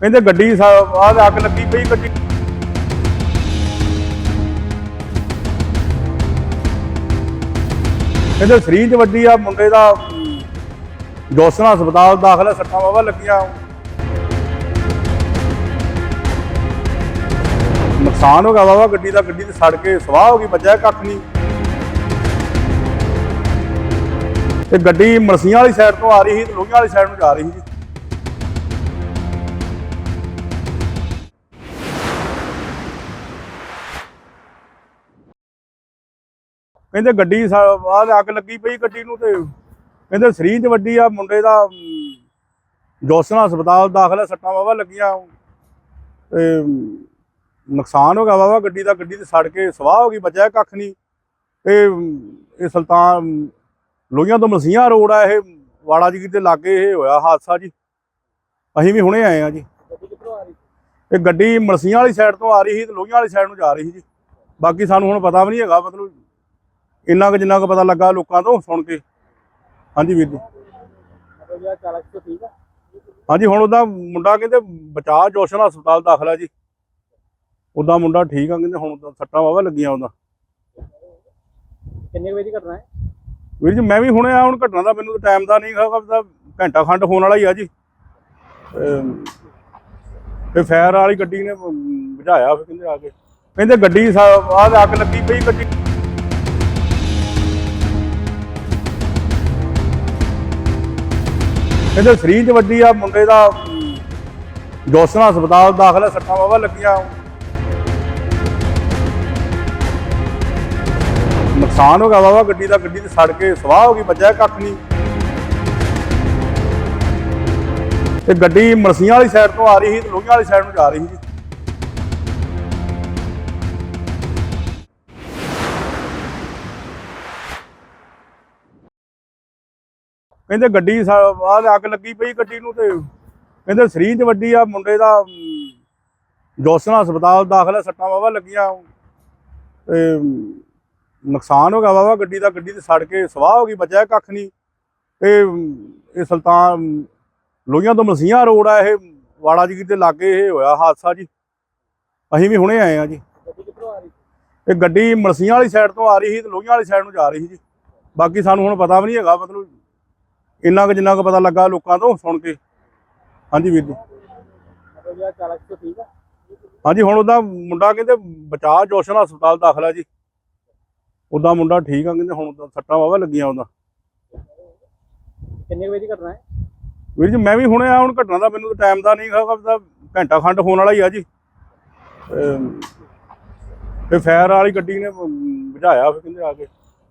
ਕਹਿੰਦੇ ਗੱਡੀ ਆਹ ਅੱਗ ਲੱਗੀ ਪਈ ਗੱਡੀ। ਕਹਿੰਦੇ ਸਰੀਰ 'ਚ ਵੱਡੀ ਆ ਮੁੰਡੇ ਦਾ ਅਮ, ਜੋਸਨਾ ਹਸਪਤਾਲ ਦਾਖਲ ਹੈ ਸੱਟਾਂ ਵਾਵਾ ਲੱਗੀਆਂ। ਨੁਕਸਾਨ ਹੋ ਗਿਆ ਵਾਵਾ ਗੱਡੀ ਦਾ ਗੱਡੀ ਤੇ ਸੜ ਕੇ ਸਵਾਹ ਹੋ ਗਈ ਬਚਿਆ ਕੱਖ ਨਹੀਂ ਤੇ ਗੱਡੀ ਮਰਸੀਆਂ ਵਾਲੀ ਸਾਈਡ ਤੋਂ ਆ ਰਹੀ ਸੀ ਤੇ ਲੋਹੀਆਂ ਵਾਲੀ ਸਾਈਡ ਨੂੰ ਜਾ ਰਹੀ ਸੀ। ਕਹਿੰਦੇ ਗੱਡੀ ਆਹ ਅੱਗ ਲੱਗੀ ਪਈ ਗੱਡੀ ਨੂੰ ਤੇ ਕਹਿੰਦੇ ਸਰੀਰ 'ਚ ਵੱਡੀ ਆ ਮੁੰਡੇ ਦਾ ਜੋਸਨਾ ਹਸਪਤਾਲ ਦਾਖਲ ਹੈ ਸੱਟਾਂ ਵਾਵਾ ਲੱਗੀਆਂ। ਤੇ ਨੁਕਸਾਨ ਹੋ ਗਿਆ ਵਾਵਾ ਗੱਡੀ ਦਾ ਗੱਡੀ ਤੇ ਸੜ ਕੇ ਸਵਾਹ ਹੋ ਗਈ ਬਚਿਆ ਕੱਖ ਨਹੀਂ। ਤੇ ਇਹ ਸੁਲਤਾਨ ਲੋਹੀਆਂ ਤੋਂ ਮਸੀਆਂ ਰੋਡ ਆ ਇਹ ਵਾੜਾ ਜੀ ਦੇ ਲਾਗੇ ਇਹ ਹੋਇਆ ਹਾਦਸਾ ਜੀ। ਅਸੀਂ ਵੀ ਹੁਣੇ ਆਏ ਆ ਜੀ। ਇਹ ਗੱਡੀ ਮਲਸੀਆਂ ਵਾਲੀ ਸਾਈਡ ਤੋਂ ਆ ਰਹੀ ਸੀ ਤੇ ਲੋਹੀਆਂ ਵਾਲੀ ਸਾਈਡ ਨੂੰ ਜਾ ਰਹੀ ਸੀ ਜੀ। ਬਾਕੀ ਸਾਨੂੰ ਹੁਣ ਪਤਾ ਵੀ ਨਹੀਂ ਹੈਗਾ ਮਤਲਬ ਇੰਨਾ ਕੁ ਜਿੰਨਾ ਕੁ ਪਤਾ ਲੱਗਾ ਲੋਕਾਂ ਤੋਂ ਸੁਣ ਕੇ। ਹਾਂਜੀ ਵੀਰ ਜੀ। ਆ ਹਾਂਜੀ ਹੁਣ ਉਹਦਾ ਮੁੰਡਾ ਕਹਿੰਦੇ ਬਚਾਅ ਜੋਸ਼ਨ ਹਸਪਤਾਲ ਦਾਖਲ ਜੀ। ਉਹਦਾ ਮੁੰਡਾ ਠੀਕ ਆ ਕਹਿੰਦੇ ਹੁਣ ਤਾਂ ਸੱਟਾਂ ਵਾਵਾ ਲੱਗੀਆਂ ਉਹਦਾ। ਕਿੰਨੇ ਵਜੇ ਦੀ ਘਟਨਾ ਹੈ? ਵੀਰ ਜੀ ਮੈਂ ਵੀ ਹੁਣੇ ਆ ਹੁਣ ਘਟਨਾ ਦਾ ਮੈਨੂੰ ਤਾਂ ਟਾਈਮ ਦਾ ਨਹੀਂ ਹੈਗਾ ਘੰਟਾ ਖੰਡ ਹੋਣ ਵਾਲਾ ਹੀ ਆ ਜੀ। ਤੇ ਫਾਇਰ ਵਾਲੀ ਗੱਡੀ ਨੇ ਬੁਝਾਇਆ ਫਿਰ ਕਹਿੰਦੇ ਆ ਕੇ। ਕਹਿੰਦੇ ਗੱਡੀ ਆਹ ਅੱਗ ਲੱਗੀ ਪਈ ਗੱਡੀ ਕਹਿੰਦੇ ਸਰੀਰ 'ਚ ਵੱਡੀ ਆ ਮੁੰਡੇ ਦਾ ਅਮ, ਜੋਸਨਾ ਹਸਪਤਾਲ ਦਾਖਲ ਹੈ ਸੱਟਾਂ ਵਾਵਾ ਲੱਗੀਆਂ। ਨੁਕਸਾਨ ਹੋ ਗਿਆ ਵਾਵਾ ਗੱਡੀ ਦਾ ਗੱਡੀ ਤੇ ਸੜ ਕੇ ਸਵਾਹ ਹੋ ਗਈ ਬਚਿਆ ਕੱਖ ਨਹੀਂ। ਤੇ ਗੱਡੀ ਮਰਸੀਆਂ ਵਾਲੀ ਸਾਈਡ ਤੋਂ ਆ ਰਹੀ ਸੀ ਤੇ ਲੋਹੀਆਂ ਵਾਲੀ ਸਾਈਡ ਨੂੰ ਜਾ ਰਹੀ ਸੀ। ਕਹਿੰਦੇ ਗੱਡੀ ਆਹ ਅੱਗ ਲੱਗੀ ਪਈ ਗੱਡੀ ਨੂੰ ਤੇ ਕਹਿੰਦੇ ਸਰੀਰ 'ਚ ਵੱਡੀ ਆ ਮੁੰਡੇ ਦਾ ਜੋਸਨਾ ਹਸਪਤਾਲ ਦਾਖਲ ਹੈ ਸੱਟਾਂ ਵਾਵਾ ਲੱਗੀਆਂ। ਤੇ ਨੁਕਸਾਨ ਹੋ ਗਿਆ ਵਾਵਾ ਗੱਡੀ ਦਾ ਗੱਡੀ ਤੇ ਸੜ ਕੇ ਸਵਾਹ ਹੋ ਗਈ ਬਚਿਆ ਕੱਖ ਨਹੀਂ। ਤੇ ਇਹ ਸੁਲਤਾਨ ਲੋਹੀਆਂ ਤੋਂ ਮਲਸੀਆਂ ਰੋਡ ਆ ਇਹ ਵਾੜਾ ਜੀ ਦੇ ਲਾਗੇ ਇਹ ਹੋਇਆ ਹਾਦਸਾ ਜੀ। ਅਸੀਂ ਵੀ ਹੁਣੇ ਆਏ ਆ ਜੀ ਇਹ ਗੱਡੀ ਮਲਸੀਆਂ ਵਾਲੀ ਸਾਈਡ ਤੋਂ ਆ ਰਹੀ ਸੀ ਤੇ ਲੋਹੀਆਂ ਵਾਲੀ ਸਾਈਡ ਨੂੰ ਜਾ ਰਹੀ ਸੀ ਜੀ। ਬਾਕੀ ਸਾਨੂੰ ਹੁਣ ਪਤਾ ਵੀ ਨਹੀਂ ਹੈਗਾ ਮਤਲਬ ਇੰਨਾ ਕੁ ਜਿੰਨਾ ਕੁ ਪਤਾ ਲੱਗਾ ਲੋਕਾਂ ਤੋਂ ਸੁਣ ਕੇ। ਹਾਂਜੀ ਵੀਰ ਜੀ। ਹਾਂਜੀ ਹੁਣ ਉਹਦਾ ਮੁੰਡਾ ਕਹਿੰਦੇ ਬਚਾਅ ਜੋਸ਼ਨ ਹਸਪਤਾਲ ਦਾਖਲ ਜੀ। ਉਹਦਾ ਮੁੰਡਾ ਠੀਕ ਆ ਕਹਿੰਦੇ ਹੁਣ ਤਾਂ ਸੱਟਾਂ ਵਾਵਾ ਲੱਗੀਆਂ ਉਹਦਾ। ਕਿੰਨੇ ਵਜੇ ਦੀ ਘਟਨਾ ਹੈ? ਵੀਰ ਜੀ ਮੈਂ ਵੀ ਹੁਣੇ ਆ ਹੁਣ ਘਟਨਾ ਦਾ ਮੈਨੂੰ ਤਾਂ ਟਾਈਮ ਦਾ ਨਹੀਂ ਹੈਗਾ ਘੰਟਾ ਖੰਡ ਹੋਣ ਵਾਲਾ ਹੀ ਆ ਜੀ। ਤੇ ਫਾਇਰ ਵਾਲੀ ਗੱਡੀ ਨੇ ਬੁਝਾਇਆ ਫਿਰ ਕਹਿੰਦੇ ਆ ਕੇ।